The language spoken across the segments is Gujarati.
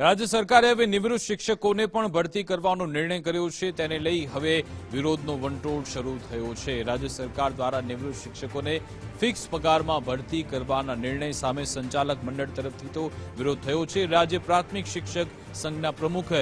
રાજ્ય સરકારે હવે નિવૃત્ત શિક્ષકોને પણ ભરતી કરવાનો નિર્ણય કર્યો છે. તેને લઈ હવે વિરોધનો વંટોળ શરૂ થયો છે. રાજ્ય સરકાર દ્વારા નિવૃત્ત શિક્ષકોને ફિક્સ પગારમાં ભરતી કરવાના નિર્ણય સામે સંચાલક મંડળ તરફથી તો વિરોધ થયો છે. રાજ્ય પ્રાથમિક શિક્ષક સંઘના પ્રમુખ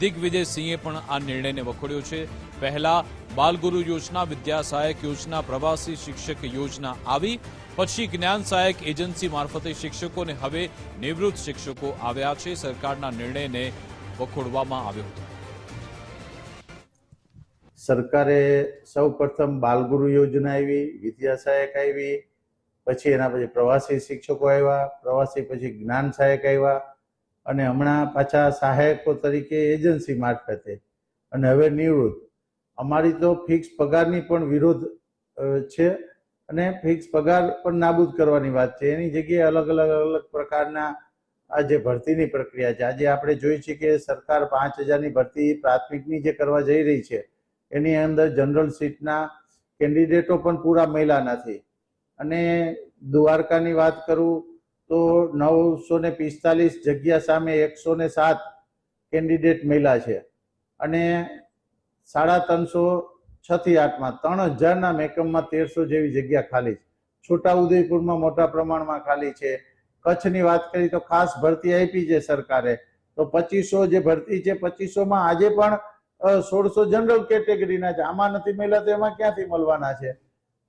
દિગ્વિજયસિંહે પણ આ નિર્ણયને વખોડ્યો છે. પહેલા બાલગુરુ યોજના, વિદ્યા સહાયક યોજના, પ્રવાસી શિક્ષક યોજના આવી. પછી જ્ઞાન સહાયક એજન્સી મારફતે શિક્ષકો અને હવે નિવૃત્ત શિક્ષકો આવ્યા છે. સરકારના નિર્ણયને વખોડવામાં આવ્યો હતો. સરકારે સૌ પ્રથમ બાલગુરુ યોજના આવી, વિદ્યા સહાયક આવી, પછી એના પછી પ્રવાસી શિક્ષકો આવ્યા, પ્રવાસી પછી જ્ઞાન સહાયક આવ્યા, અને હમણાં પાછા સહાયકો તરીકે એજન્સી મારફતે, અને હવે નિવૃત્ત. અમારી તો ફિક્સ પગારની પણ વિરોધ છે, અને ફિક્સ પગાર પણ નાબૂદ કરવાની વાત છે. એની જગ્યાએ અલગ અલગ અલગ પ્રકારના આ જે ભરતીની પ્રક્રિયા છે. આજે આપણે જોઈએ છીએ કે સરકાર પાંચ હજારની ભરતી પ્રાથમિકની જે કરવા જઈ રહી છે, એની અંદર જનરલ સીટના કેન્ડિડેટો પણ પૂરા મહિલા નથી. અને દ્વારકાની વાત કરું તો નવસો ને પિસ્તાલીસ જગ્યા સામે એકસો ને સાત કેન્ડિડેટ મહિલા છે. અને સાડા ત્રણસો છ થી આઠમાં ત્રણ હજારના મેકમમાં તેરસો જેવી જગ્યા ખાલી છે. છોટા ઉદયપુરમાં મોટા પ્રમાણમાં ખાલી છે. કચ્છની વાત કરી તો ખાસ ભરતી આપી છે સરકારે. તો પચીસો જે ભરતી છે, પચીસોમાં આજે પણ સોળસો જનરલ કેટેગરીના છે. આમાં નથી મળ્યા તો એમાં ક્યાંથી મળવાના છે?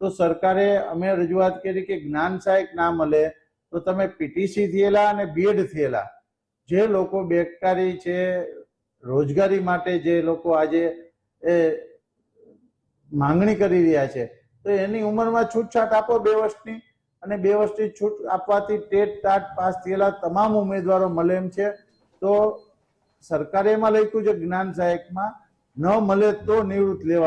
તો સરકારે અમે રજૂઆત કરી કે જ્ઞાન સહાયક ના મળે તો તમે પીટીસી થયેલા અને બીએડ થયેલા. જે લોકો બેકારી છે, રોજગારી માટે જે લોકો આજે, એ, માંગણી કરી રહ્યા છે. તો એની ઉંમરમાં છૂટછાટ આપો બે વર્ષની. અને બે વર્ષની છૂટ આપવાથી ટેટ ટાટ પાસ થયેલા તમામ ઉમેદવારો મળે એમ છે. તો સરકારે એમાં લખ્યું છે, જ્ઞાન સહાયકમાં ન મળે તો નિવૃત્ત લેવા